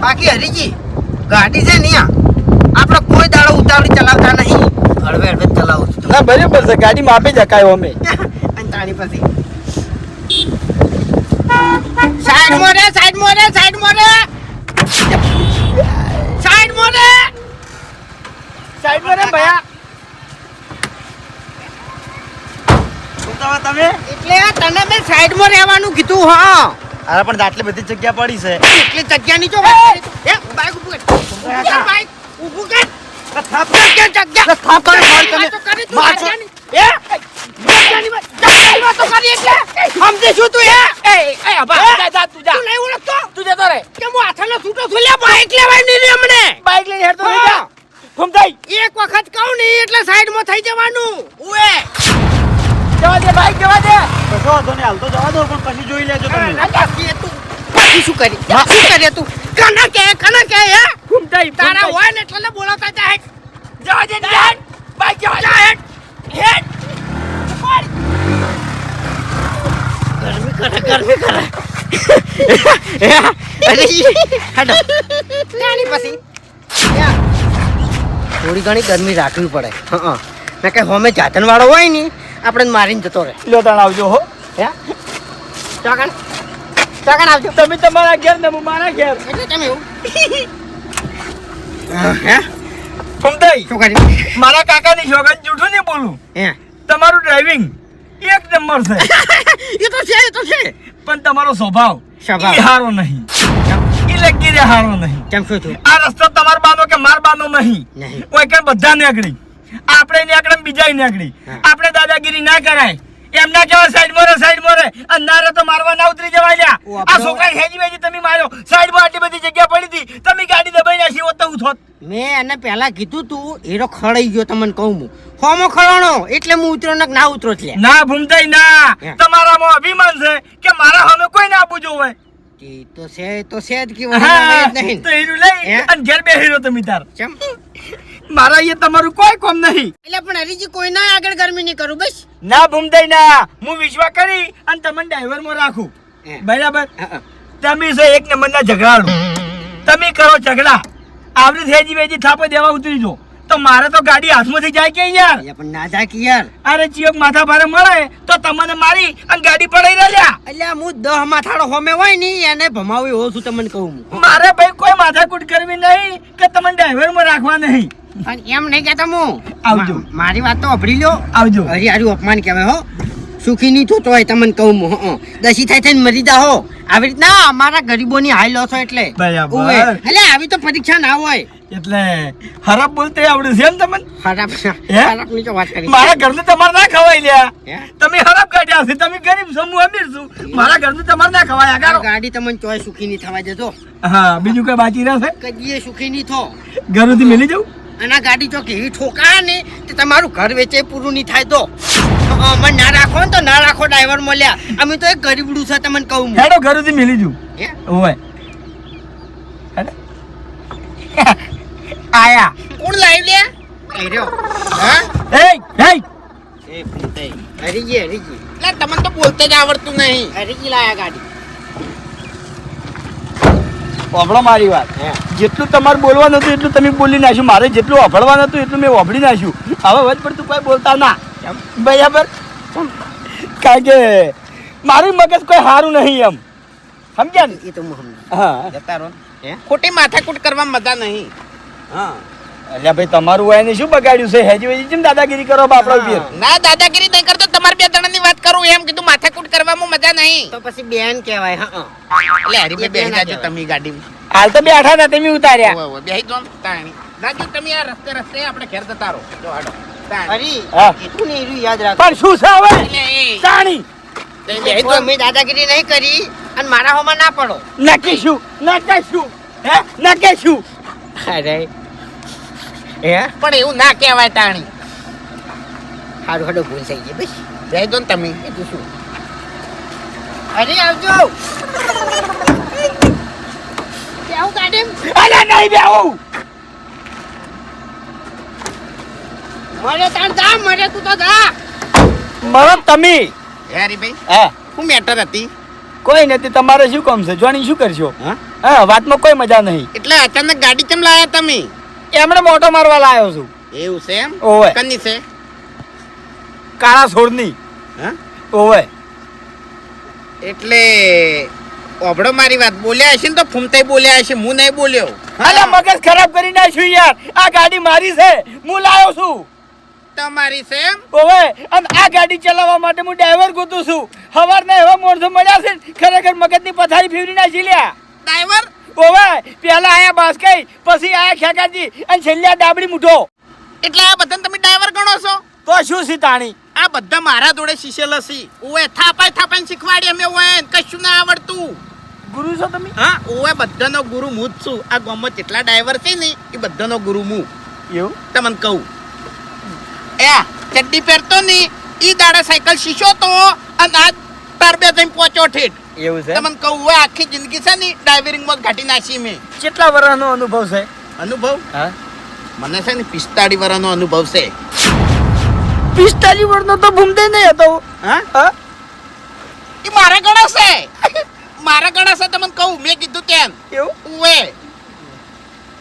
બાકી હરીજી ગાડી છે ને અહીંયા. આપણે કોઈ દાડો ઉતાવળી ચલાવતા નહીં. હળવે હળવે ચલાવું છું. ના બરાબર છે. ગાડી આપી જકાયો અમે. અને તાણી પછી. સાઈડ મોરે સાઈડ મોરે સાઈડ મોરે. સાઈડ મોરે. સાઈડ મોરે ભયા. તમે? એટલે તને મેં સાઈડમાં રહેવાનું કીધું હા. અરે પણ આટલી બધી જગ્યા પડી છે. એટલી જગ્યાની જો વાત કરી એ બાઈક ઊભું કર. ઊભું કર. બાઈક. ઊભું કર. જગ્યા. કર, કરી જગ્યાની. જગ્યાની વાત- કરી એટલે સમજી શું તું એ. જા જા જા. નહીં બાઈક લેવાય નહીં રે અમને. બાઈક. જા. ફૂમતાઈ એક વખત કહું ને એટલે સાઈડમાં થઈ જવાનું. ઉએ જવા દે બાઈક જવા દે. કશો વાંધો નહીં હાલ તો જવા દો પણ પછી જોઈ લેજો તમે. તું બાકી શું કરી? શું કરે તું? કના કે કના કે હે? ફૂમતાઈ તારા હોય ને એટલે બોલાવતા જા હેડ. જવા દે હેડ. બાઈક જવા જા હેડ. હેડ. ગરમી કરે ગરમી કરે. અરે હેડો. ત્યાંની પછી. થોડી ઘણી ગરમી રાખવી પડે. હા મેં કઈ હોમે જાતન વાળો હોય ને. આપણે મારીને જતો રહે. લ્યો તાણ આવજો હો. હે? ચોકન આવજો. તમે તમારા ઘેર ને હું મારા ઘેર. એટલે તમે એવું. હે. શું કરી? મારા કાકાની શોગન જૂઠું નહીં બોલું. હે? તમારું ડ્રાઇવિંગ એક નંબર છે. એ તો છે એ તો છે. પણ તમારો સ્વભાવ સ્વભાવ. હારો નહીં. લગી લગીરે હારો નહીં. કેમ શું થયું? આ રસ્તો તમાર બાનો કે માર બાનો નહીં. કોઈ કણ બધા નીકળી આપણે નીકળે બીજા નીકળી આપણે દાદાગીરી ના કરાય. એમ ના કેવા સાઈડ મોરે સાઈડ મોરે. અંધારે તો મારવા ના ઉતરી જવા લ્યા. આ છોકરા હેજી વેજી તમે માર્યો. સાઈડમાં આટલી બધી જગ્યા પડી હતી. તમે ગાડી દબાઈ નાખી હોત તો હું થોત. મેં એને પહેલા કીધું તું એરો ખડાઈ ગયો તમને કહું હું. હોમો ખડાણો એટલે હું ઉતરો ને ના ઉતરો એટલે. ના ભૂમતાઈ ના. તમારા તમારામાં અભિમાન છે કે મારા હમે કોઈ ના આપવું જોવે. તો છે તો છે જ કે નહીં. તો હીરો લઈ? અને ઘેર બેહીરો તમે તાર. કેમ મારા અહીંયા તમારું કોઈ કોમ નહીં. એટલે પણ હરીજી કોઈ ના આગળ ગરમી નહીં કરું બસ. ના ભૂમદાઈ ના હું વિશ્વા કરી અને તમને ડ્રાઈવરમાં રાખું બરાબર. તમે છો એક નંબરના ઝઘડાડો તમે કરો ઝઘડા. આવડી થેજી વેજી થાપો દેવા ઉતરી જો. તો મારે તો ગાડી હાથમાંથી જાય કે યાર? પણ ના જાય કે યાર. અરે ચિયોક માથા ભારે મળે તો તમને મારી અને ગાડી પડાઈ રહ્યા એટલે હું દહ માથાડો હોમે હોય ને એને ભમાવી હોઉં છું તમને કહું હું. મારે ભાઈ કોઈ માથાકૂટ કરવી નહીં કે તમને ડ્રાઈવરમાં રાખવા નહીં. પણ એમ નહીં કહેતા હું. આવજો. મારી વાત તો અભરી લ્યો. આવજો. હરી હારું અપમાન કહેવાય હો. સુખી નહીં થતો હોય તમને કહું હું દસી થાય થઈને મરી જા હો આવી રીતના અમારા ગરીબોની હાઈ લો છો એટલે એટલે આવી તો પરીક્ષા ના હોય. એટલે ખરાબ બોલતે આવડે છે એમ તમને? ખરાબ હે? ખરાબની તો વાત કરી. મારા ઘરનું તમારે ના ખવાય લ્યા. તમે ખરાબ કાઢ્યા છે. તમે ગરીબ છો હું અમીર છું. મારા ઘરનું તમારે ના ખવાય આગળ. ગાડી તમને ચોય સુખી ની થવા દેજો. હા બીજું કઈ બાકી રહેશે કદીએ સુખી ની થો. ઘરથી મેલી જવું અને ગાડી જો કેવી ઠોકા ને તમારું ઘર વેચે પૂરું નહીં થાય તો. અમને ના રાખો ને તો ના રાખો ડ્રાઈવર મળ્યા. અમે તો એક ગરીબડું છે તમને કહું. હેડો ઘરેથી મેલી હે? ઓય. આયા. કોણ લાવી લે? એ રહ્યો. હા? એય એય એ ભૂતાઈ. હરીજી હરીજી એટલે તમને તો બોલતે જ આવડતું નહીં. હરીજી લાયા ગાડી. ઓભળો મારી વાત. હે. જેટલું તમારે બોલવાનું હતું એટલું તમે બોલી નાખ્યું. મારે જેટલું ઓભળવાનું હતું એટલું મેં ઓભળી નાખ્યું. હવે વચ પડતું કોઈ બોલતા ના. બરાબર? કારણ કે મારું મગજ કોઈ સારું નહીં એમ. સમજ્યા ને? એ તો હું હા. જતા રહો. ખોટી માથાકૂટ કરવા મજા નહીં. હા. એટલે ભાઈ તમારું હોય ને શું બગાડ્યું છે? હેજી વેજી કેમ દાદાગીરી કરો બાપડો ઉપર? ના દાદાગીરી નહીં કરતો. તમારે બે જણાની વાત કરું. એમ કીધું માથાકૂટ કરવામાં મજા નહીં. તો પછી બેન કહેવાય હા. એટલે હરી એ બે બેસી ના જાજો તમે ગાડી હાલ તો બેઠા ને તમે ઉતાર્યા. બેહી ને તાણી. રાજુ તમે આ રસ્તે રસ્તે આપણે ઘેર જતા રહો. જો હાડો તાણી. એટલું ને એટલું યાદ રાખો. પણ શું છે હવે? એટલે એ. તો મેં દાદાગીરી નહીં કરી અને મારા હોમાં ના પડો. નક્કી શું નક્કી શું હે? નક્કી શું અરે. હે? પણ એવું ના કહેવાય તાણી. હારું હાડો ભૂલ થઈ ગઈ બસ. બેસી દો ને તમે. એ શું? અરે આવજો. કેવું કાઢે અરે નહીં બેહું. મરે તાણ જા મરે તું તો જા. મરો તમે. હે હરીભાઈ હા. હું મેટર હતી. કોઈ નથી તમારે શું કામ છે? જોણી શું કરશો? હા? હા વાતમાં કોઈ મજા નહીં. એટલે અચાનક ગાડી કેમ લાયા તમે? એમણે મોટો મારવા લાવ્યો છું. એવું છે એમ? ઓવે. કની છે? કાળા છોડની. હા? ઓવે. એટલે ઓબડો મારી વાત. બોલ્યા હશે ને તો ફૂમતાઈ બોલ્યા હશે હું નહીં બોલ્યો. અલે મગજ ખરાબ કરી નાખ્યું યાર. આ ગાડી મારી છે. હું લાવ્યો છું. તમારી છે એમ ઓવે અને આ ગાડી ચલાવવા માટે હું ડ્રાઈવર ગોતું છું. સવારના એવા મોરસો મળ્યા છે ને, ખરેખર મગજની પથારી ફેરવી નાખી લ્યા. ડ્રાઈવર? ઓવે પહેલા આયા બાસ્કઈ પછી આયા ખેકાજી અને છેલ્લે આ ડાબડી મુઠો એટલે આ બધાને તમે ડ્રાઈવર ગણો છો? તો શું સીતાણી આ બધા મારા જોડે શીશેલ હસી ઓએ થાપાઈ થાપાઈ શીખવાડી અમે ઓએ કશું ના આવડતું. ગુરુ છો તમે? હા ઓએ બધાનો ગુરુ હું જ છું. આ ગામમાં જેટલા ડ્રાઈવર છે ને એ બધાનો ગુરુ હું એવું? તમને કહું. એ ચડ્ડી પહેરતો ને ઈ દાડા સાયકલ શીશો તો અને આ ટરબે થઈને પહોંચ્યો ઠેઠ. એવું છે? તમને કહું ઓએ આખી જિંદગી છે ને ડ્રાઇવિંગમાં જ ઘાટી નાસી મેં. કેટલા વર્ષનો અનુભવ છે? અનુભવ? હા. મને છે ને પિસ્તાળી વર્ષનો અનુભવ છે. પિસ્તાળી વર્ષનો તો ભૂમતે નહીં હતો. હા? હા? એ મારા ગણાશે મારા ગણાશે તમને કહું મેં કીધું તેમ. એવું? ઉવે.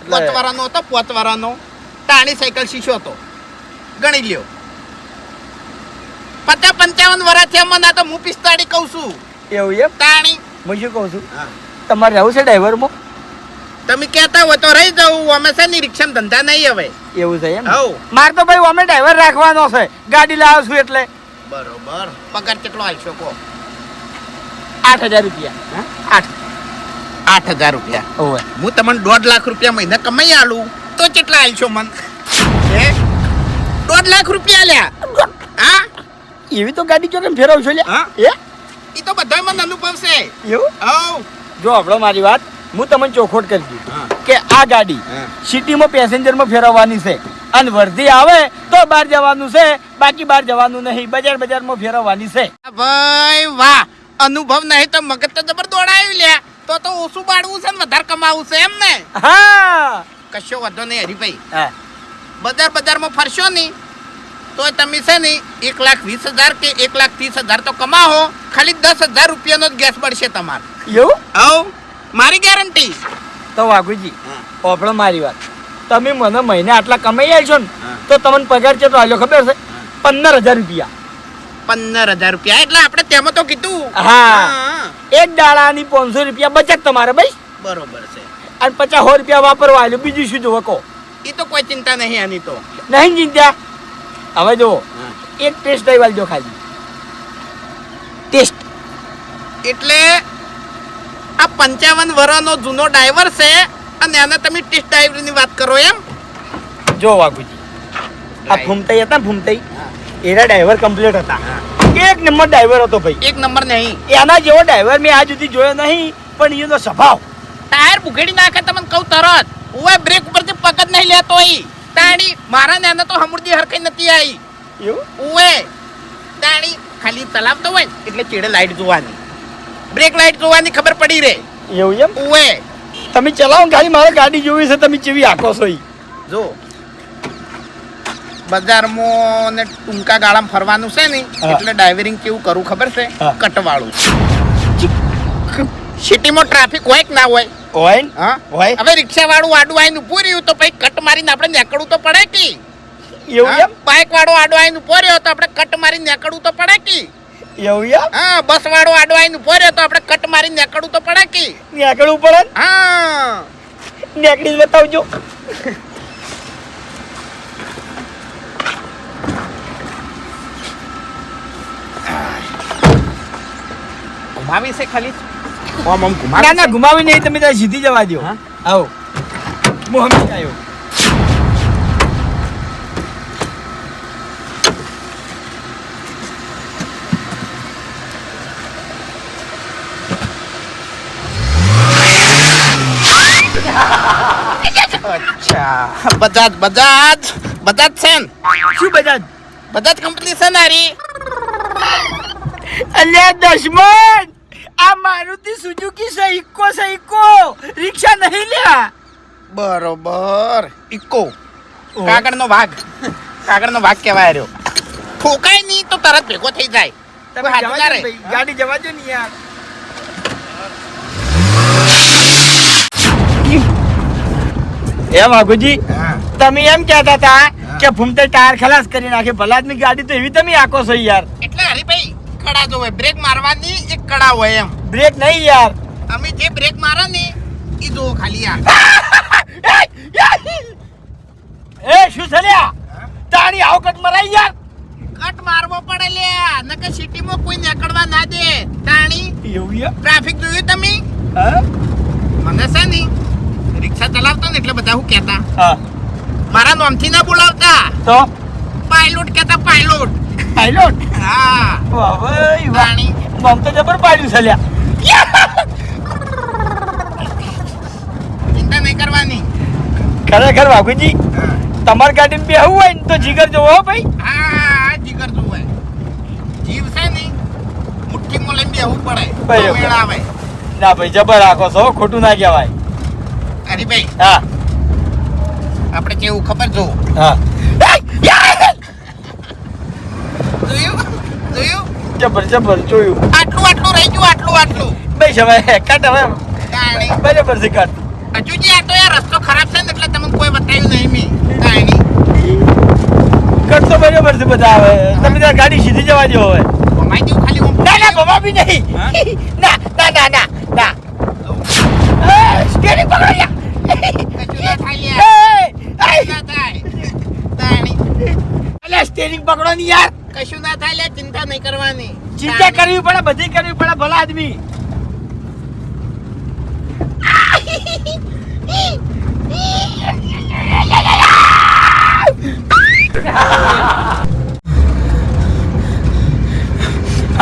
પોતવારાનો હતો પોતવારાનો ટાણી સાયકલ શીશો હતો. ગણી લ્યો. પચાસ પંચાવન વર્ષ છે મને તો હું પિસ્તાળી કહું છું. એવું એમ? તાણી. હું શું કહું છું? તમારે રહેવું છે ડ્રાઈવરમાં? તમે કહેતા હોય તો રહી જવું અમે છે ને રિક્ષામાં ધંધા નહીં હવે. એવું છે એમ? હવ મારે તો ભાઈ અમે ડ્રાઈવર રાખવાનો છે. ગાડી લાવો છું એટલે. બરોબર. પગાર કેટલો હાલશો કહો? આઠ હજાર રૂપિયા. આઠ. આઠ હજાર રૂપિયા. હું તમને દોઢ લાખ રૂપિયા મહિને કમાઈ આલું. તો કેટલા હાલશો મન? હે? દોઢ લાખ રૂપિયા લ્યા. હા? એવી તો ગાડી જો કેમ ફેરવશો લ્યા. હા? એ એ તો બધા મને અનુભવ છે એવું? હવ. જો આપણો મારી વાત હું તમને ચોખોટ કરી દઉં. કે આ ગાડી સિટીમાં પેસેન્જરમાં ફેરવવાની છે. અને વર્ધી આવે તો બહાર જવાનું છે. બાકી બહાર જવાનું નહીં બજાર બજારમાં ફેરવવાની છે. ભાઈ વાહ અનુભવ નહીં તો મગજ તો જબર દોડાયું લે તો તો ઓછું બાળવું છે ને વધારે કમાવું છે એમ ને? હા. કશો વધો નહીં હરીભાઈ. હા. બજાર બજારમાં ફરશો નહીં તો તમે છે ને એક લાખ વીસ હજાર કે એક લાખ ત્રીસ હજાર તો કમાવો. ખાલી દસ હજાર રૂપિયાનો જ ગેસ બળશે તમારે. એવું? હવ મારી ગેરંટી તો વાઘુજી ઓપડો મારી વાત. તમે મને મહિને આટલા કમાઈ આવશો ને તો તમને પગાર છે તો આલ્યો ખબર છે? પંદર હજાર રૂપિયા. પંદર હજાર રૂપિયા એટલે આપણે તેમાં તો કીધું. હા. એક દાડાની પાંચસો રૂપિયા બચત તમારે ભાઈ. બરોબર છે. અને પચાસ સો રૂપિયા વાપરવા આવ્યો બીજું શું જોવો કહો? એ તો કોઈ ચિંતા નહીં આની તો. નહીં ચિંતા. હવે જુઓ એક ટેસ્ટ ડ્રાઈવ આલજો ખાલી. ટેસ્ટ એટલે આ પંચાવન વર્ષનો જૂનો ડ્રાઈવર છે અને આને તમે ટેસ્ટ ડ્રાઈવરની વાત કરો એમ? જો વાઘુજી. આ ફૂમતાઈ હતા ફૂમતાઈ એના ડ્રાઈવર કમ્પ્લીટ હતા. એક નંબર ડ્રાઈવર હતો ભાઈ. એક નંબર નહીં. એના જેવો ડ્રાઈવર મેં આજ સુધી જોયો નહીં પણ એનો સ્વભાવ. ટાયર ઉઘેડી નાખે તમને કહું તરત. ઓય બ્રેક ઉપરથી જ નહીં લેતો ઈ. તાણી. મારા ને તો હમુરદી હરખઈ નથી આવી એવું? તાણી ખાલી ચલાવતો હોય એટલે ચેડે લાઈટ જોવાની. બ્રેક લાઈટ જોવાની ખબર પડી રે. એવું એમ? ઓએ તમે ચલાવો ખાલી મારે ગાડી જોવી છે તમે કેવી આખો છો ઈ? જો. બજારમાં ને ટૂંકા ગાળામાં ફરવાનું છે ને એટલે ડ્રાઇવરિંગ કેવું કરું ખબર છે. કટવાળું. સિટીમાં ટ્રાફિક હોય કે ના હોય? હોય? હા? હોય. હવે રિક્ષા વાળું આડું આવીને ઉભું રહ્યું તો પછી કટ મારીને આપણે નીકળવું તો પડે કે? એવું એમ? બાઇક વાળો આડો આવીને ઊભો રહ્યો તો આપણે કટ મારીને નીકળવું તો પડે કે? એવું એમ? હા બસ વાળો આડો આવીને ઊભો રહ્યો તો આપણે કટ મારીને નીકળવું તો પડે કે? નીકળવું પડે હા. નીકળી બતાવજો. ઘુમાવી છે ખાલી? આમ ઘુમા ના ના ઘુમાવી નહીં તમે ત્યાં સીધી જવા દો આવો. હું સમજી આવ્યો અચ્છા. બજાજ બજાજ બજાજ છે શું બજાજ? બજાજ કંપની છે ને હારી? અલ્યા દશમન! આ મારુતિ સુઝુકી છે ઇકો રિક્ષા નહીં લ્યા. બરોબર. ઇકો કાગળનો વાઘ. કાગળનો વાઘ કહેવાય રહ્યો. ફોકાય નહીં તો તરત ભેગો થઈ જાય. તમે ગાડી જવા દો ને યાર. એ વાઘુજી તમે એમ કહેતા હતા કે ભૂમતે ટાયર ખલાસ કરી નાખે. ભલાદની ગાડી તો એવી તમે આકો છો યાર. એટલે કડા જો હોય બ્રેક મારવાની એક કડા હોય એમ. બ્રેક નહીં યાર. અમે જે બ્રેક મારે ને એ જો ખાલી આ. એ શું થયા તારી આવ કટ મરાઈ યાર. કટ મારવો પડે લે નકર સિટીમાં કોઈ નીકળવા ના દે. તાણી એવું ટ્રાફિક જોયું તમે? હા? મને છે ને રિક્ષા ચલાવતા ને એટલે બધા હું કહેતા. હા. મારા નામથી ના બોલાવતા. તો? પાયલોટ કહેતા પાયલોટ પાયલોટ હા. વાહ. વાણી તાણી તો જબર પાડ્યું છે લ્યા. ચિંતા નહીં કરવાની. ખરેખર બાપુજી તમાર ગાડી બે આવું હોય ને તો જીગર જોવો હો ભાઈ. હા જીગર જોવો જીવ છે ને મુઠ્ઠી મુઠ્ઠીમાં લઈને બેહવું પડે. મેળ આવે. ના ભાઈ જબર રાખો છો ખોટું ના કહેવાય. ભાઈ હા. આપણે કેવું ખબર જો હા જોયું જોયું જબર જબર જોયું. આટલું આટલું રહી ગયું આટલું આટલું. બસ હવે કટ હવે. બરાબર છે કટ હજુ જે આ તો યાર રસ્તો ખરાબ છે ને એટલે તમને કોઈ બતાવ્યું નહીં મેં. તાણી કટ તો બરાબર છે બધા હવે. તમે ત્યાં ગાડી સીધી જવા દો હવે. ભમાઈ દઉં ખાલી હું ના ના બી નહીં. ના ના ના ના ના. સ્ટેરિંગ પકડો યાર. કશું ના થાય યાર. કશું ના થાય. તાણી અલે સ્ટેરિંગ પકડો ની યાર. કશું ના થાય લે ચિંતા નહીં કરવાની. ચિંતા કરવી પડે બધી કરવી પડે ભલા આદમી.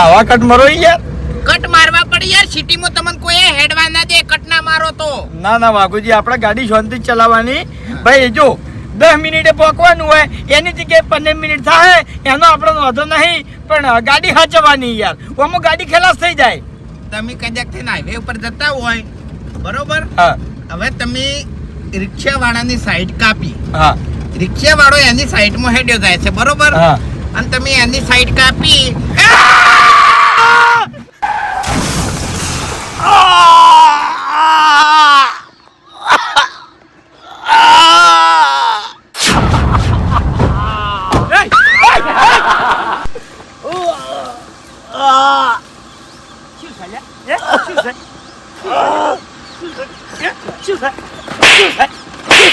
આવા કટ મરો યાર. કટ મારવા પડી યાર સિટીમાં તમને કોઈ હેડવા ના દે કટ ના મારો તો. ના ના વાઘુજી આપણે ગાડી શાંતિ ચલાવવાની. ભાઈ જો દસ મિનિટે પહોંચવાનું હોય એની જગ્યાએ પંદર મિનિટ થાય એનો આપણો વાંધો નહીં પણ ગાડી હાચવાની યાર. આમાં ગાડી ખલાસ થઈ જાય. તમે કદાચ થઈને હાઈવે ઉપર જતા હોય બરોબર? હા. હવે તમે રિક્ષાવાળાની સાઈડ કાપી. હા. રિક્ષા વાળો એની સાઈડમાં હેડ્યો જાય છે બરોબર? હા. અને તમે એની સાઈડ કાપી.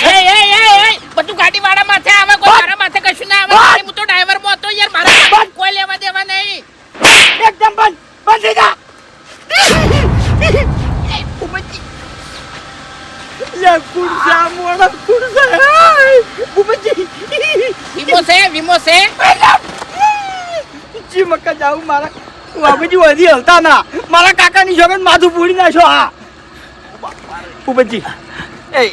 એ એ એ એ બધું ગાડી વાળા માથે આવે કોઈ મારા માથે કશું ના આવે બંધ! હું તો ડ્રાઈવરમાં હતો યાર મારા ગાડી કોઈ લેવા દેવા નહીં એકદમ બંધ બંધ થઈ જા લે કુડસા મોણા કુડસા હાય બુબજી વીમો છે વીમો છે જી મક્કા જાઉં, મારા બાપુજી વધી હલતા ના. મારા કાકાની છોકરા માથું પૂરી નાખ્યો, હા. ઉપજી એ.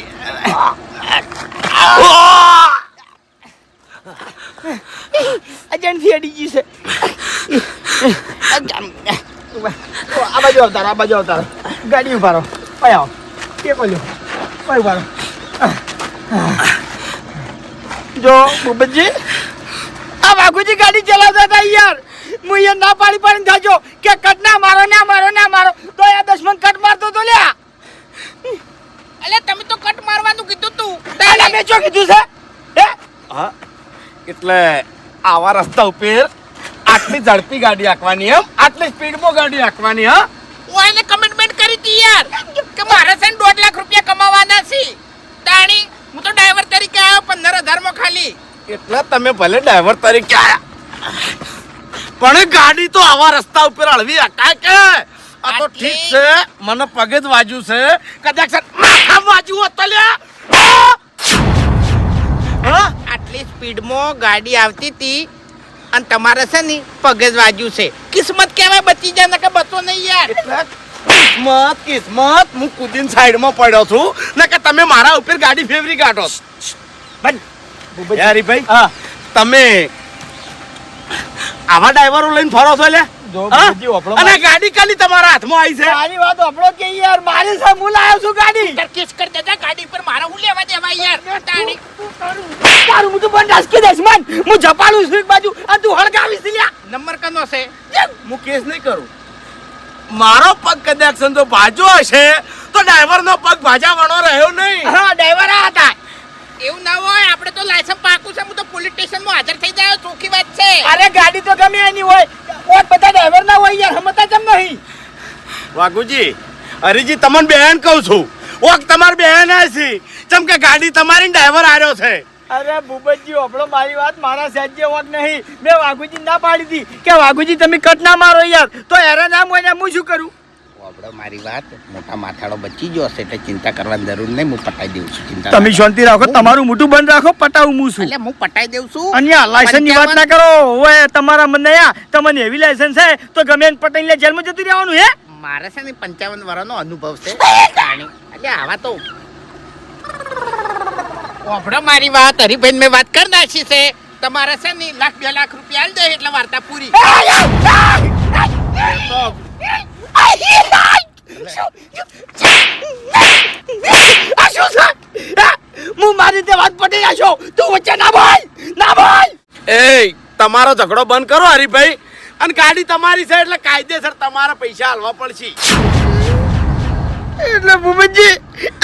અજણથી અડી ગઈ છે. આ બાજુ અવતાર આ બાજુ અવતાર ગાડી ઉભારો. પાય આવો. કે બોલ્યો પાય ઉભારો. જો, બુબજી. આ વાઘુજી ગાડી ચલાવતા હતા યાર. હું અહીંયા ના પાડી પાડીને જાજો કે કટ ના મારો ના મારો ના મારો. તો આ દસમન કટ મારતો તો લ્યા. અલે તમે તો કટ મારવાનું કીધું તું. તાલે મેં જો કીધું છે? હે? હા એટલે આવા રસ્તા ઉપર આટલી ઝડપી ગાડી હાંકવાની એમ આટલી સ્પીડમાં ગાડી હાંકવાની હા? હું એને કમિટમેન્ટ કરી હતી યાર કે મારે છે ને દોઢ લાખ રૂપિયા કમાવાના છે. તાણી હું તો ડ્રાઈવર તરીકે આવ્યો પંદર હજારમાં ખાલી. એટલે તમે ભલે ડ્રાઈવર તરીકે આયા. પણ ગાડી તો આવા રસ્તા ઉપર હળવી હકાય કે? આ તો ઠીક છે મને પગે જ વાજ્યું છે. કદાચ માથા વાજ્યું હોત લ્યા. આટલી સ્પીડમાં ગાડી આવતી હતી અને તમારે છે ને પગે જ વાગ્યું છે. કિસ્મત કહેવાય બચી જાય કે બચો નહીં યાર. કિસ્મત કિસ્મત હું કુદીન સાઈડમાં પડ્યો છું. ને કે તમે મારા ઉપર ગાડી ફેવરી કાઢો યારી ભાઈ હા. તમે આવા ડ્રાઈવરો લઈને ફરો છો લે? જો હા? બુબજી ઓપડો અને ગાડી કાલી તમારા હાથમાં આવી છે. મારી વાત આપણો કે યાર મારી છે હું લાવ્યો છું ગાડી. તરકીશ કરી દેતા ગાડી પર મારા હું લેવા દેવા યાર? તાણી તારું હું તો બંધ આસકી દેશ મન. હું જપાડું છું એક બાજુ અને તું હળગાવીશ લ્યા. નંબર કનો છે? હું કેસ નહીં કરું. મારો પગ કદાચ તો ભાજો હશે તો ડ્રાઈવર નો પગ ભાજા વણો રહ્યો નહીં. હા ડ્રાઈવર આ હતા. એવું ના હોય આપણે તો લાયસન્સ પાકું છે હું તો પોલીસ સ્ટેશનમાં હાજર થઈ જાય ચોખ્ખી વાત છે. અરે ગાડી તો ગમે એની હોય કોઈ બધા ડ્રાઈવર ના હોય યાર હમતા કેમ નહીં? વાઘુજી હરીજી તમને બેન કહું છું. ઓક તમાર બેન છે. ચમ કે ગાડી તમારી ડ્રાઈવર આવ્યો છે. અરે ભૂપતજી ઓપડો મારી વાત મારા સાજ્ય વોક નહીં. મેં વાઘુજી ના પાડી હતી કે વાઘુજી તમે કટ ના મારો યાર. તો હેરાન આમ હોય ને હું શું કરું? આપણે મારી વાત. મોટા માથાળો બચી ગયો હશે એટલે ચિંતા કરવાની જરૂર નહીં હું પટાઈ દઉં છું ચિંતા તમે શાંતિ રાખો તમારું મોટું બંધ રાખો પટાવું હું છું. એટલે હું પટાઈ દઉં છું. આ લાયસન્સની વાત ના કરો. ઓય તમારા મને તમને એવી લાયસન્સ છે તો ગમે એને પટાઈને જેલમાં જતું રહેવાનું હે? મારે છે ને પંચાવન વર્ષનો અનુભવ છે. એટલે આવા તો ઓભળો મારી વાત હરિભાઈ મેં વાત કરી નાખી છે. તમારે છે ને લાખ બે લાખ રૂપિયા આલ દે એટલે વાર્તા પૂરી. હું મારી રીતે વાત પટી નાખ્યો તું વચ્ચે ના બોલ ના બોલ એ તમારો ઝઘડો બંધ કરો હરીભાઈ. અને ગાડી તમારી છે એટલે કાયદેસર તમારા પૈસા હાલવા પડશે. એટલે ભૂપતજી,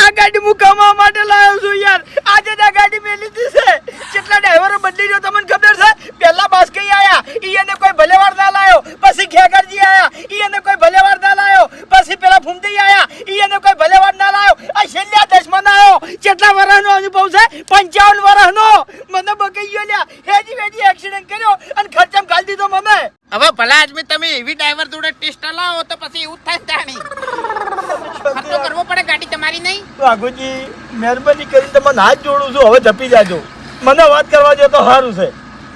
આ ગાડી હું કમાવા માટે લાવ્યો છું યાર. આજે આ ગાડી મેં લીધી છે. કેટલા ડ્રાઈવરો બદલી રહ્યો તમને ખબર છે? પહેલા બાસ્કઈ આયા, ઈ એને કોઈ ભલેવાર ના લાયો. પછી ખેગરજી આયા, ઈ એને કોઈ ભલેવાર ના લાયો. પછી પેલા ફૂમદી આયા, ઈ એને કોઈ ભલેવાર ના લાયો. આ છેલ્લા દસમાં ના આવ્યો કેટલા વર્ષનો અનુભવ છે? પંચાવન વર્ષનો મને બગઈ ગયો લ્યા. હેજી વેજી એક્સિડન્ટ કર્યો અને ખર્ચમ ગાલી દીધો મને. હવે ભલા આજમી તમે એવી ડ્રાઈવર જોડે ટેસ્ટ લાવો તો પછી એવું થાય તાણી ખર્ચો કરવો પડે ગાડી તમારી નહીં. વાઘુજી મહેરબાની કરીને તમને હાથ જોડું છું હવે જપી જાજો. મને વાત કરવા દો તો સારું છે.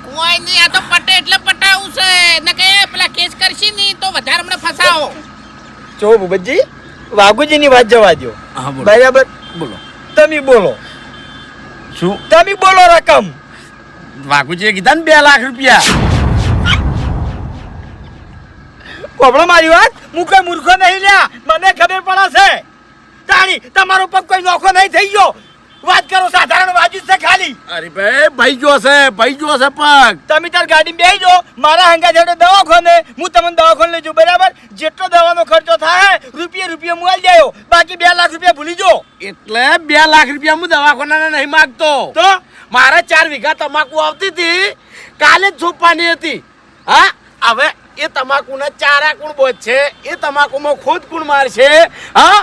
કોઈ નહીં આ તો પટે એટલે પટાવું છે. ને કે પેલા કેસ કરશી નહીં તો વધારે મને ફસાવો. જો ભૂપતજી વાઘુજીની વાત જવા દો હા બરાબર? બોલો. તમે બોલો. શું? તમે બોલો રકમ. વાઘુજીએ કીધા ને બે લાખ રૂપિયા. કોપડો મારી વાત? હું કોઈ મૂર્ખો નહીં લ્યા. મને ખબર પડે છે. તાણી તમારો પગ કોઈ નોખો નહીં થઈ ગયો. વાત કરો સાધારણ વાજુ છે ખાલી. અરે ભાઈ ભાઈ ગયો છે ભાઈ ગયો છે પગ તમે તાર ગાડી બેહી જો મારા હંગા જોડે દવાખાને. હું તમને દવાખાને લઈ જાઉં બરાબર? જેટલો દવાનો ખર્ચો થાય રૂપિયે રૂપિયે હું આલી જાયો બાકી બે લાખ રૂપિયા ભૂલી જો એટલે બે લાખ રૂપિયા હું દવાખાનાને નહીં માગતો. તો? મારા ચાર વીઘા તમાકુ આવતી હતી. કાલે જ છોપવાની હતી. હા હવે એ તમાકુના ચારા કુણ બોજ છે. એ તમાકુમાં ખુદ કુણ મારશે. હા?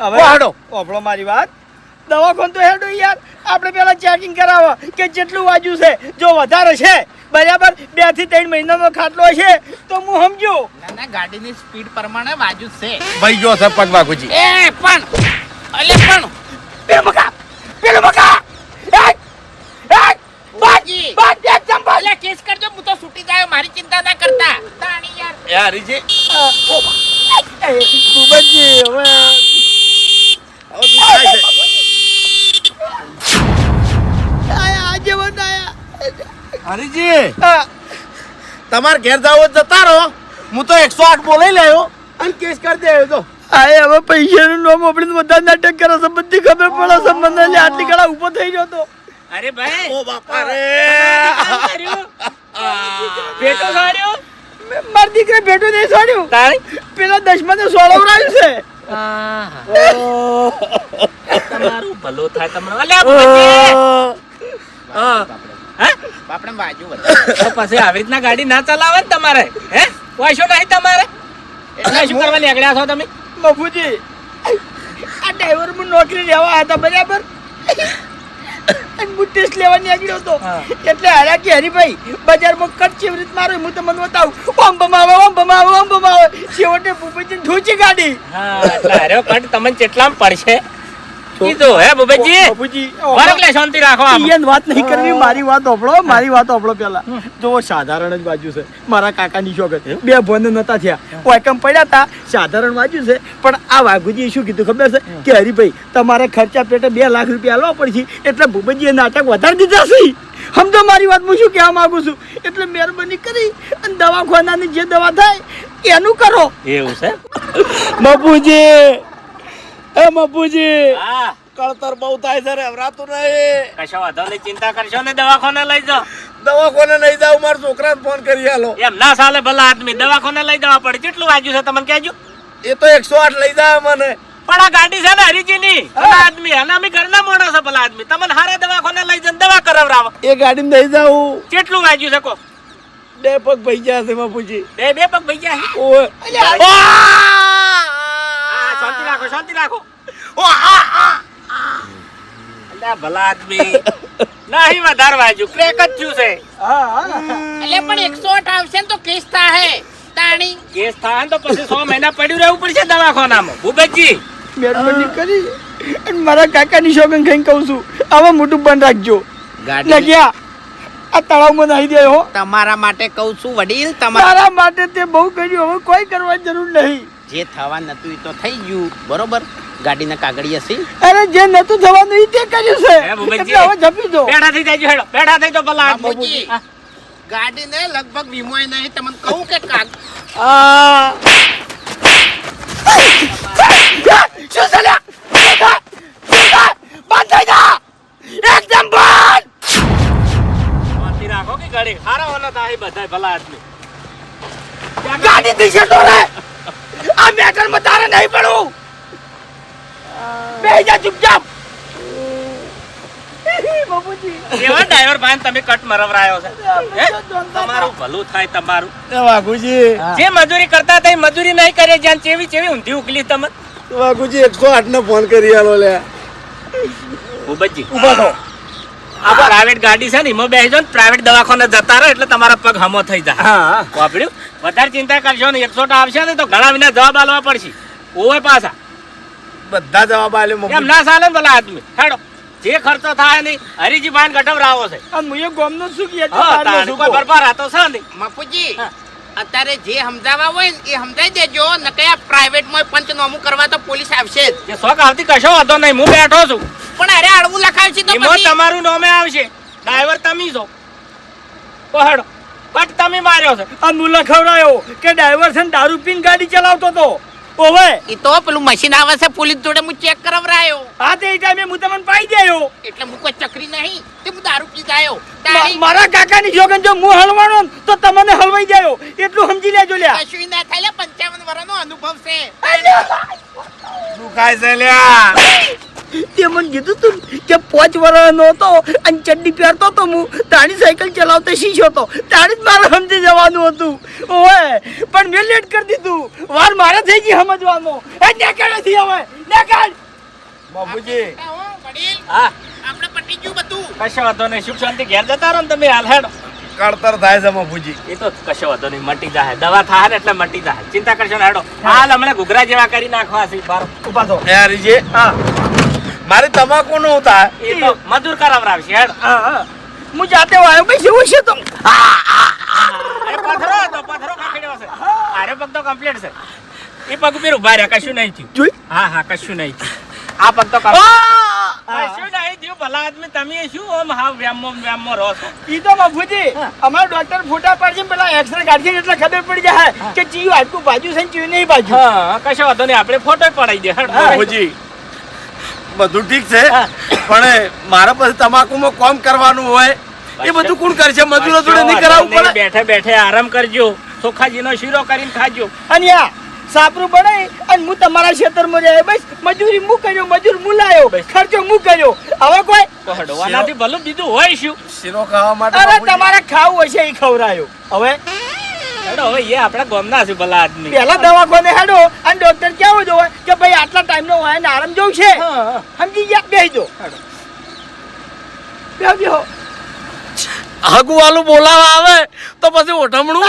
હવે હાડો. ઓપડો મારી વાત. દવાખાન તો હેડો યાર. આપણે પેલા ચેકિંગ કરાવો કે જેટલું વાજુ છે જો વધારે છે. બરાબર? બેથી ત્રણ મહિનાનો ખાટલો છે. તો હું સમજુ. ના ના ગાડીની સ્પીડ પ્રમાણે વાજુ છે. ભાઈ ગયો છે પગ વાઘુજી એ પણ અલે પણ. પેલું મકા પેલું મકા. એક એક બાજી. બાદ ચંપલ કેસ કરજો હું તો છૂટી જાય મારી ચિંતા ના કરતા. તાણી યાર. એ હરીજી. ભૂપતજી હવે હવે દુખાય છે. આયા આજે હરીજી તમાર તમારે ઘેર જાવ જતા રહો. હું તો એકસો આઠ બોલાઈ લાયો. અને કેસ કરી દે તો આય હવે પૈસાનું નામ આપણે બધા નાટક કરે છે. બધી ખબર પડે છે. મને આટલી કળા ઊભો થઈ ગયો તો. અરે ભાઈ. ઓ બાપા રે. બેટો સાડ્યો? મેં મારી દીકરી ભેટું નહીં સાડ્યું. તારી? પેલા દશમાં તો સોળવરાયું છે તમારું ભલો થાય તમારું અલ્યા હા. બાપડે બાજુ વધારે. પછી આવી રીતના ગાડી ના ચલાવે ને તમારે હે? વાંચો નહીં તમારે? એટલે શું કરવા નીકળ્યા છો તમે? બાપુજી આ ડ્રાઈવર નોકરી લેવા હતા બરાબર? હું ટેસ્ટ લેવા નીકળ્યો હતો. એટલે હારા કે હરીભાઈ બજારમાં કટ ચેવી રીત મારો હું તમને બતાવું ઓમ બમાવે ઓમ બમાવે ઓમ બમાવે છેવટે ભૂપેજી ઢોચી ગાડી. હા હાર્યો કટ તમને કેટલામ પડશે? કીધું હે ભૂપતજી બાપુજી ફરક શાંતિ રાખો આમ. વાત નહીં કરવી મારી વાત ઓપડો મારી વાત ઓપડો પેલા. જો સાધારણ જ બાજુ છે. મારા કાકાની શોગત બે ભોન નતા થયા. વાયકમ પડ્યા હતા સાધારણ બાજુ છે. પણ આ વાઘુજી શું કીધું ખબર છે? કે હરીભાઈ તમારે ખર્ચા પેટે બે લાખ રૂપિયા આલવા પડશે. એટલે ભૂપતજીએ નાટક વધારી દીધા છે. સમજો મારી વાત હું શું કહેવા માંગુ છું? એટલે મહેરબાની કરી અને દવાખાનાની જે દવા થાય એનું કરો. એવું છે? બાપુજી! એ બાપુજી! હા. કળતર બહુ થાય છે રેવરાતું નહીં. કશો વાંધો નહીં ચિંતા કરશો ને દવાખાને લઈ જાઓ. દવાખાને લઈ જાવ મારા છોકરાને ફોન કરી આલો. એમ ના સાલે ભલા આદમી દવાખાને લઈ જવા પડે કેટલું વાગ્યું છે તમને કહેજો. એ તો એકસો આઠ લઈ જાવ મને. પણ આ ગાડી છે ને હરીજીની ભલા આદમી અને અમે ઘરના માણસ છે ભલા આદમી. તમને હારે દવાખાને લઈ જઈને દવા કરાવરાવો એ ગાડીમાં લઈ જાઉં. કેટલું વાગ્યું છે કો? બે પગ ભાઈ ગયા છે બાપુજી. બે બે પગ ભઈ ગયા ઓ ઓય! શાંતિ રાખો શાંતિ રાખો. અલ્યા ભલા આદમી. નહીં વધારવા જો ક્રેક જ થયું છે. હા હા. એટલે પણ એકસો આઠ આવશે ને તો કેસ થાય તાણી. કેસ ને તો પછી 100 મહિના પડ્યું રહેવું પડશે દવાખાનામાં. ભૂપતજી મહેરબાની કરી અને મારા કાકાની શોગન ખાઈને કહું છું હવે મોટું બંધ રાખજો. ગાડી લગ્યા આ તળાવમાં નાહી દેવો હો. તમારા માટે કહું છું વડીલ તમારા માટે તે બહુ કર્યું હવે કોઈ કરવાની જરૂર નહીં. જે થવા નતું એ તો થઈ ગયું. બરોબર? ગાડીના કાગળિયા સી અરે જે નતું થવાનું એ તે કર્યું છે. એટલે હવે જપી દો. બેઠા થઈ જાય હેડો. બેઠા થઈ તો ભલા. બાબુજી ગાડીને લગભગ વીમો નહીં. તમને કહું કે કાગ આ. શું ચાલ્યા થાય? બંધ થઈ જા. એકદમ બંધ. રાખો કે ઘડી હારા વાલા થાય બધાય ભલા આદમી. ગાડી દિશે તો રે. આ મેટરમાં તારે નહીં પડવું. બે જા ચૂપચાપ. એવા ડ્રાઈવર ભાઈ તમે કટ મરવરાયો છે? તમારું ભલું થાય તમારું. વાઘુજી. જે મજૂરી કરતા હતા મજૂરી નહીં કરે જ્યાં ચેવી ચેવી ઊંધી ઉકલી તમે વાઘુજી એકસો આઠ ને ફોન કરી આલો લે. ભૂપતજી ઊભા થો. આ પ્રાઇવેટ ગાડી છે ને એમાં બેસજો ને પ્રાઇવેટ દવાખાને જતા રહો એટલે તમારા પગ હમો થઈ જાય. હા. વાપર્યું? વધારે ચિંતા કરશો ને એકસો આવશે ને તો ઘણા વિના જવાબ આલવા પડશે. ઓય પાછા. બધા જવાબ આલ્યો એમ ના ચાલે ને પેલા આદમી. હેડો. જે ખર્ચો થાય ને હરીજી ભાઈ ગઢવરાવો છે. આ મુએ ગોમનો શું કહે છે? બરબાર હતો છે ને. મફુજી અત્યારે જે સમજાવવા હોય ને એ સમજાવી દેજો. ન કયા પ્રાઇવેટમાં પંચનામું કરવા તો પોલીસ આવશે જ. કે શોખ આવતી કશો વાંધો નહીં. હું બેઠો છું. પણ અરે અડવું લખાવશે તો એમાં તમારું નામે આવશે. ડ્રાઈવર તમે છો. પહાડ. કટ તમે માર્યો છે. આ મુલા લખાવડાયો કે ડ્રાઈવર છે દારૂ પીને ગાડી ચલાવતો તો. ઓવે. એ તો પેલું મશીન આવે છે પોલીસ જોડે હું ચેક કરાવરાયો હા તે ટાઈમે હું તમને પાઈ ગયો એટલે હું કોઈ ચકરી નહીં તે હું દારૂ પી ગયો. મારા કાકાની જોગન જો હું હલવાનો તો તમને હલવાઈ ગયો એટલું સમજી લેજો લ્યા. કશું ના થાય લે પંચાવન વર્ષનો અનુભવ છે. શું ખાય છે લ્યા તે મને કીધું તું કે પાંચ વર્ષનો હતો અને ચડ્ડી પહેરતો તો હું તારી સાયકલ ચલાવતો શીખ્યો હતો તારી જ મારે સમજી જવાનું હતું ઓય પણ મેં લેટ કરી દીધું વાર મારે થઈ ગઈ સમજવાનો એ નેકળ નથી હવે નેકળ વડીલ હા આપણે પટી ગયું બધું કશો વાંધો નહીં સુખ શાંતિ ઘેર જતા રહો ને તમે હાલ હેડો કળતર થાય છે મફુજી એ તો કશો વાંધો નહીં મટી જાય દવા થાય ને એટલે મટી જાય ચિંતા કરશો ને હેડો. હાલ હમણાં ઘૂઘરા જેવા કરી નાખવા છે બાર. ઊભા થો. એ હરીજી હા. મારી તમાકુ નું હતા એ તો મજૂર કરાવરાવશે હેડ. હા હા. હું જાતે વાયો ભાઈ શું છે તો? અરે પથરો તો પથરો કાકડ્યો છે. અરે પગ તો કમ્પ્લીટ છે. એ પગ પેર ઊભા રહ્યા કશું નહીં થયું. હા હા કશું નહીં થયું. આ પગ તો complete. કશું નહીં થયું? ભલા આદમી તમે શું આમ હાવ વ્યામો વ્યામો રહો છો? ઈ તો બાપુજી અમારા ડોક્ટર ફોટા પાડશે પેલા એક્સરે કાઢશે એટલે ખબર પડી જાય. કે ચીયું હાડકું બાજુ છે ને નહીં બાજુ. હા કશો વાંધો નહીં આપણે ફોટો પડાવી દે. બાપુજી બધું ઠીક છે પણ મારા પાસે તમાકુમાં કોમ કરવાનું હોય એ બધું કોણ કરશે? મજૂરો જોડે નહીં કરાવવું પડે. બેઠે બેઠે આરામ કરજો ચોખાજીનો શીરો કરીને ખાજો. અને સાપરું બનાવી અને હું તમારા ખેતરમાં જાય બસ મજૂરી હું કર્યો મજૂર હું લાયો ખર્ચો હું કર્યો. હવે કોઈ તો હડવાનાથી ભલું બીજું હોય શું? શીરો ખાવા માટે અરે તમારે ખાવું હશે એ ખવરાયો હવે હેડો હવે એ આપણા ગામના છે ભલા આદમી. પેલા દવાખાને હેડો અને ડોક્ટર કેવું જોવે કે ભાઈ આટલા ટાઈમનો હોય ને આરામ જવું છે? સમજી ગયા? બેસજો બેહો હગુવાલું બોલાવા આવે તો પછી ઓઢમણું.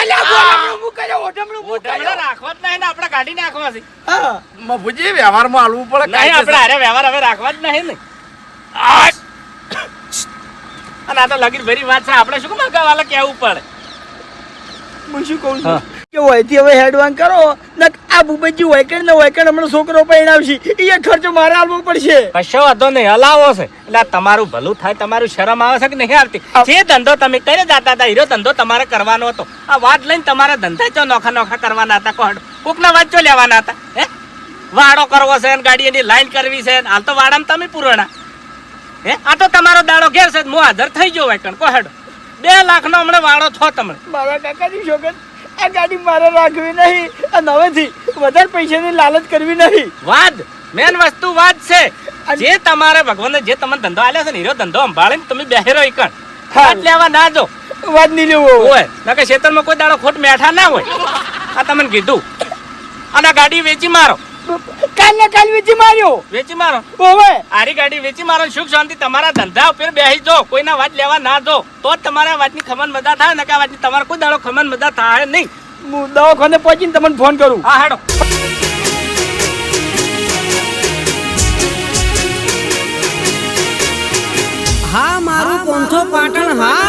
રાખવા જ નહીં ને આપણે કાઢી નાખવા છે હા. વ્યવહારમાં હાલવું પડે નહીં આપણે અરે હારે વ્યવહાર હવે રાખવા જ નહીં ને. અને આ તો લગીન ભરી વાત છે આપણે શું કામ વાલા કેવું પડે? હું શું કહું છું? કે વયથી હવે હેડવાન કરો? ને આ ભૂપતજી વૈકણ ને વૈકણ હમણાં છોકરો પરણાવશે એ ખર્ચો મારે આલવો પડશે. કશો વાંધો નહીં હલાવો છે. એટલે તમારું ભલું થાય તમારું શરમ આવે છે કે નહીં આવતી? જે ધંધો તમે કરે જતા હતા હીરો ધંધો તમારે કરવાનો હતો. આ વાત લઈને તમારા ધંધા ચો નોખા નોખા કરવાના હતા કોણ? કોકના વાત ચો લેવાના હતા હે? વાડો કરવો છે ને ગાડી એની લાઈન કરવી છે હાલ તો વાડામાં તમે પૂરણા. હે? આ તો તમારો દાડો ઘેર છે હું હાજર થઈ ગયો વેકણ કોહેડો બે લાખનો હમણાં વાડો થો તમને. મારા કાકાની છોકર આ ગાડી મારે રાખવી નહીં. અને હવેથી વધારે પૈસાની લાલચ કરવી નહીં. વાદ. મેન વસ્તુ વાત છે. જે તમારે ભગવાને જે તમને ધંધો આલ્યો છે ને હીરો ધંધો સંભાળીને તમે બેહેરો એકણ વાત લેવા ના જો વાત નહીં લેવો હોય નકે ખેતરમાં કોઈ દાડો ખોટ મેઠા ના હોય. આ તમને કીધું. અને ગાડી વેચી મારો. કાલ ને કાલ વેચી માર્યો. વેચી મારો? ઓવે. આરી ગાડી વેચી મારો સુખ શાંતિ તમારા ધંધા ઉપર બેસી જો કોઈના વાત લેવા ના જો તો જ તમારા વાતની ખમન મજા થાય ને કે વાતની તમારે કોઈ દાડો ખમન મજા થાય નહીં. હું દવાખાને પહોંચીને તમને ફોન કરું. હા હેડો. હા મારું પંથો પાટણ હા.